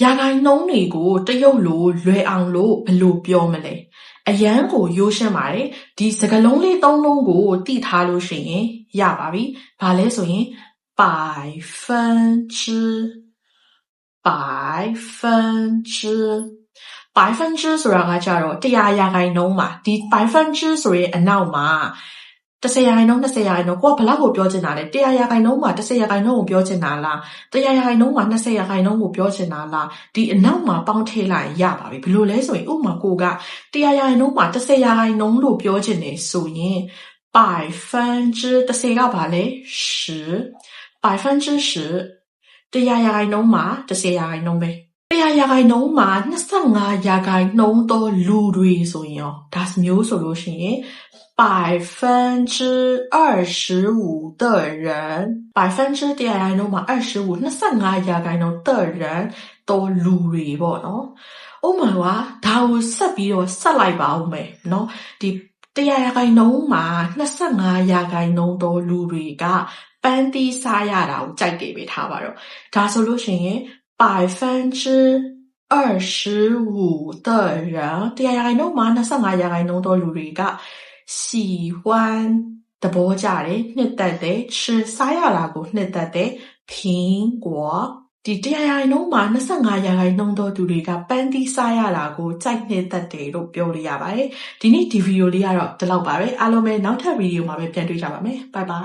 ရာဂိုင်နှုန်းတွေကိုတရုတ်လိုလွယ်အောင်လို့ဘယ်လိုပြောမလဲအရန်ကိုရိုးရှင်းပါတယ်ဒီစကားလုံးလေးသုံးလုံးကိုတည်ထားလို့ရှိရင်ရပါပြီဘာလဲဆိုရင်百分之百分之百分之ဆိုတာကကြတော့100ရာခိုင်နှုန်းမှာဒီ百分之ဆိုရင်အနောက်မှာ 10ရာခိုင်နှုန်း20ရာခိုင်နှုန်းကိုကဘလောက်ကိုပြောချင်တာလဲ100ရာခိုင်နှုန်းမှာ10ရာခိုင်နှုန်းကိုပြောချင်တာလား100ရာခိုင်နှုန်းမှာ20ရာခိုင်နှုန်းကိုပြောချင်တာလားဒီအနောက်မှာပေါင်းထည့်လိုက်ရင်ရပါပြီဘယ်လိုလဲဆိုရင်ဥပမာကိုက100ရာခိုင်နှုန်းမှာ10ရာခိုင်နှုန်းလို့ပြောချင်တယ်ဆိုရင်百分之10ကဘာလဲ10百分之10 100ရာခိုင်နှုန်းမှာ10ရာခိုင်နှုန်းပဲ100 ရာခိုင်နှုန်းမှာ25ရာခိုင်နှုန်းသောလူတွေဆိုရင်ရောဒါမျိုးဆိုလို့ရှိရင်百分之二十五的人百分之100ရာခိုင်နှုန်းမှာ25 25ရာခိုင်နှုန်း的人သောလူတွေပေါ့နော်ဥပမာကဒါကိုဆက်ပြီးတော့ဆက်လိုက်ပါဦးမယ်နော်ဒီ100ရာခိုင်နှုန်းမှာ25ရာခိုင်နှုန်းသောလူတွေကပန်းသီးစားရတာကိုကြိုက်တယ်ပဲထားပါတော့ဒါဆိုလို့ရှိရင်百分之 二十五的人100ရာခိုင်နှုန်းမှာ25ရာခိုင်နှုန်းသောလူတွေက喜欢သဘောကျတယ်နှစ်သက်တယ်吃စားရတာကိုနှစ်သက်တယ်苹果ဒီ100ရာခိုင်နှုန်းမှာ25ရာခိုင်နှုန်းသောသူတွေကပန်းသီးစားရတာကိုကြိုက်နှစ်သက်တယ်လို့ပြောလို့ရပါတယ်ဒီနေ့ဒီဗီဒီယိုလေးကတော့ဒီလောက်ပါပဲအားလုံးပဲနောက်ထပ်ဗီဒီယိုမှာပဲပြန်တွေ့ကြပါမယ်ဘိုင်ဘိုင်